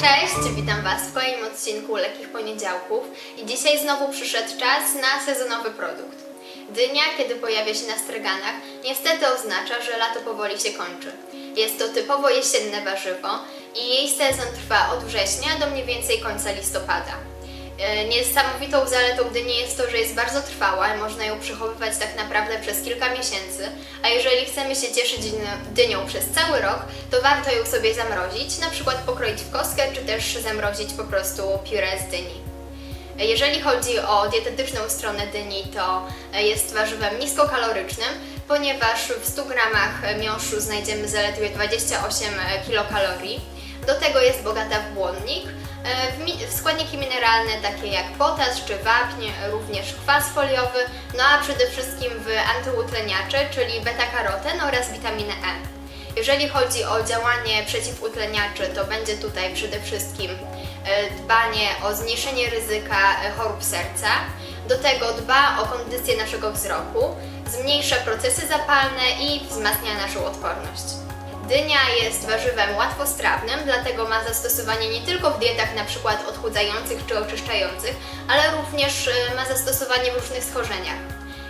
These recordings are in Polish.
Cześć, witam Was w kolejnym odcinku Lekkich Poniedziałków i dzisiaj znowu przyszedł czas na sezonowy produkt. Dynia, kiedy pojawia się na straganach, niestety oznacza, że lato powoli się kończy. Jest to typowo jesienne warzywo i jej sezon trwa od września do mniej więcej końca listopada. E, Niesamowitą zaletą dyni jest to, że jest bardzo trwała i można ją przechowywać tak naprawdę przez kilka miesięcy, a jeżeli chcemy się cieszyć dynią- przez cały rok, to warto ją sobie zamrozić, na przykład pokroić w kostkę, czy też zamrozić po prostu pióre z dyni. E, Jeżeli chodzi o dietetyczną stronę dyni, to e, jest warzywem niskokalorycznym, ponieważ w 100 gramach miąższu znajdziemy zaledwie 28 kilokalorii. Do tego jest bogata w błonnik, składniki mineralne takie jak potas czy wapń, również kwas foliowy, no a przede wszystkim w antyutleniacze, czyli beta-karoten oraz witaminę E. Jeżeli chodzi o działanie przeciwutleniaczy, to będzie tutaj przede wszystkim e, dbanie o zmniejszenie ryzyka e, chorób serca. Do tego dba o kondycję naszego wzroku, zmniejsza procesy zapalne i wzmacnia naszą odporność. Dynia jest warzywem łatwostrawnym, dlatego ma zastosowanie nie tylko w dietach np. odchudzających czy oczyszczających, ale również e, ma zastosowanie w różnych schorzeniach.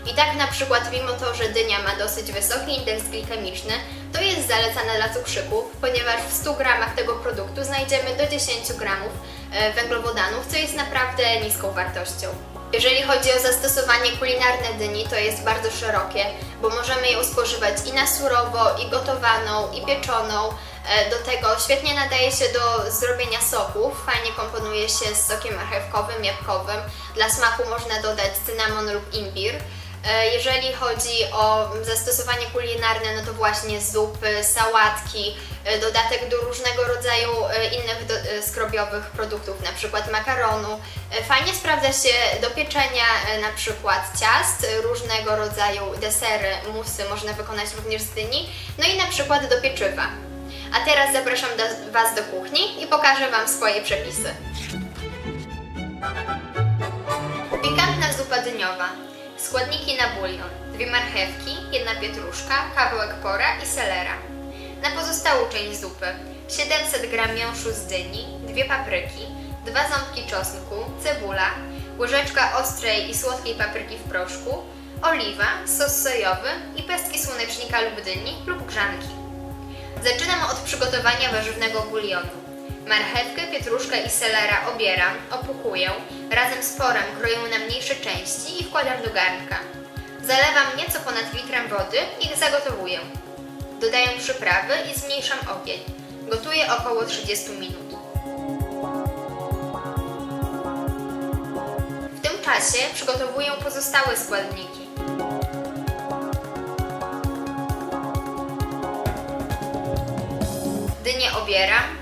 I tak na przykład mimo to, że dynia ma dosyć wysoki indeks glikemiczny, to jest zalecana dla cukrzyków, ponieważ w 100 gramach tego produktu znajdziemy do 10 gramów e, węglowodanów, co jest naprawdę niską wartością. Jeżeli chodzi o zastosowanie kulinarne dyni, to jest bardzo szerokie, bo możemy ją spożywać i na surowo, i gotowaną, i pieczoną. E, Do tego świetnie nadaje się do zrobienia soków, fajnie komponuje się z sokiem marchewkowym, jabłkowym. Dla smaku można dodać cynamon lub imbir. E, Jeżeli chodzi o zastosowanie kulinarne, no to właśnie zupy, sałatki, e, dodatek do różnego rodzaju e, innych do, skrobiowych produktów, na przykład makaronu. Fajnie sprawdza się do pieczenia na przykład ciast, różnego rodzaju desery, musy można wykonać również z dyni, no i na przykład do pieczywa. A teraz zapraszam do, Was do kuchni i pokażę Wam swoje przepisy. Pikantna zupa dyniowa. Składniki na bulion. Dwie marchewki, jedna pietruszka, kawałek pora i selera. Na pozostałą część zupy 700 g miąższu z dyni, dwie papryki, dwa ząbki czosnku, cebula, łyżeczka ostrej i słodkiej papryki w proszku, oliwa, sos sojowy i pestki słonecznika lub dyni lub grzanki. Zaczynam od przygotowania warzywnego bulionu. Marchewkę, pietruszkę i selera obieram, opuchuję, razem z porem kroję na mniejsze części i wkładam do garnka. Zalewam nieco ponad litrem wody i zagotowuję. Dodaję przyprawy i zmniejszam ogień. Gotuję około 30 minut. W tym czasie przygotowuję pozostałe składniki.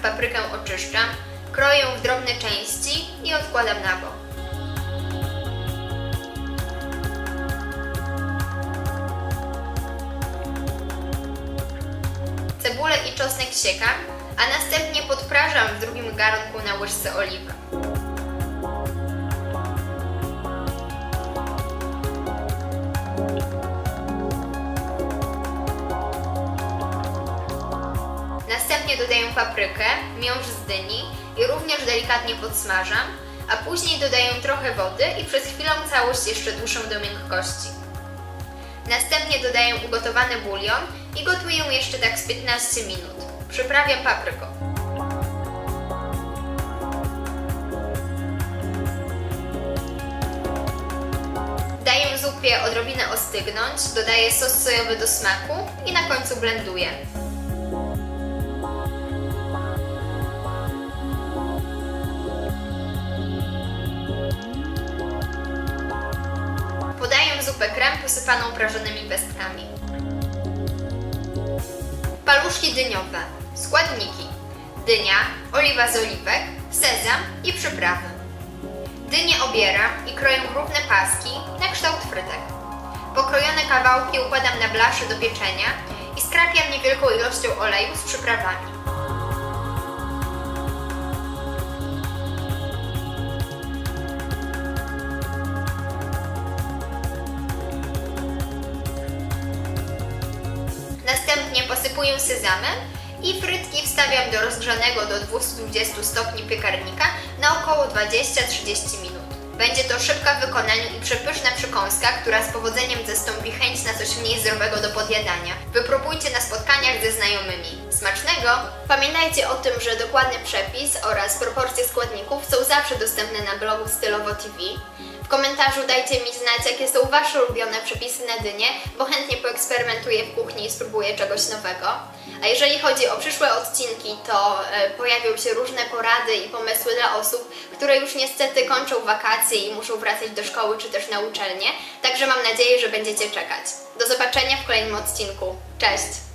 Paprykę oczyszczam, kroję w drobne części i odkładam na bok. Cebulę i czosnek siekam, a następnie podprażam w drugim garnku na łyżce oliwy. Następnie dodaję paprykę, miąższ z dyni i również delikatnie podsmażam, a później dodaję trochę wody i przez chwilę całość jeszcze duszę do miękkości. Następnie dodaję ugotowany bulion i gotuję jeszcze tak z 15 minut. Przyprawiam papryką. Daję zupie odrobinę ostygnąć, dodaję sos sojowy do smaku i na końcu blenduję. Zupę krem posypaną prażonymi pestkami. Paluszki dyniowe. Składniki. Dynia, oliwa z oliwek, sezam i przyprawy. Dynię obieram i kroję równe paski na kształt frytek. Pokrojone kawałki układam na blaszy do pieczenia i skrapiam niewielką ilością oleju z przyprawami. Posypuję sezamem I frytki wstawiam do rozgrzanego do 220 stopni piekarnika na około 20-30 minut. Będzie to szybka w wykonaniu i przepyszna przekąska, która z powodzeniem zastąpi chęć na coś mniej zdrowego do podjadania. Wypróbujcie na spotkaniach ze znajomymi. Smacznego! Pamiętajcie o tym, że dokładny przepis oraz proporcje składników są zawsze dostępne na blogu Stylowo TV. W komentarzu dajcie mi znać, jakie są Wasze ulubione przepisy na dynię, bo chętnie poeksperymentuję w kuchni i spróbuję czegoś nowego. A jeżeli chodzi o przyszłe odcinki, to e, pojawią się różne porady i pomysły dla osób, które już niestety kończą wakacje i muszą wracać do szkoły czy też na uczelnię, także mam nadzieję, że będziecie czekać. Do zobaczenia w kolejnym odcinku. Cześć!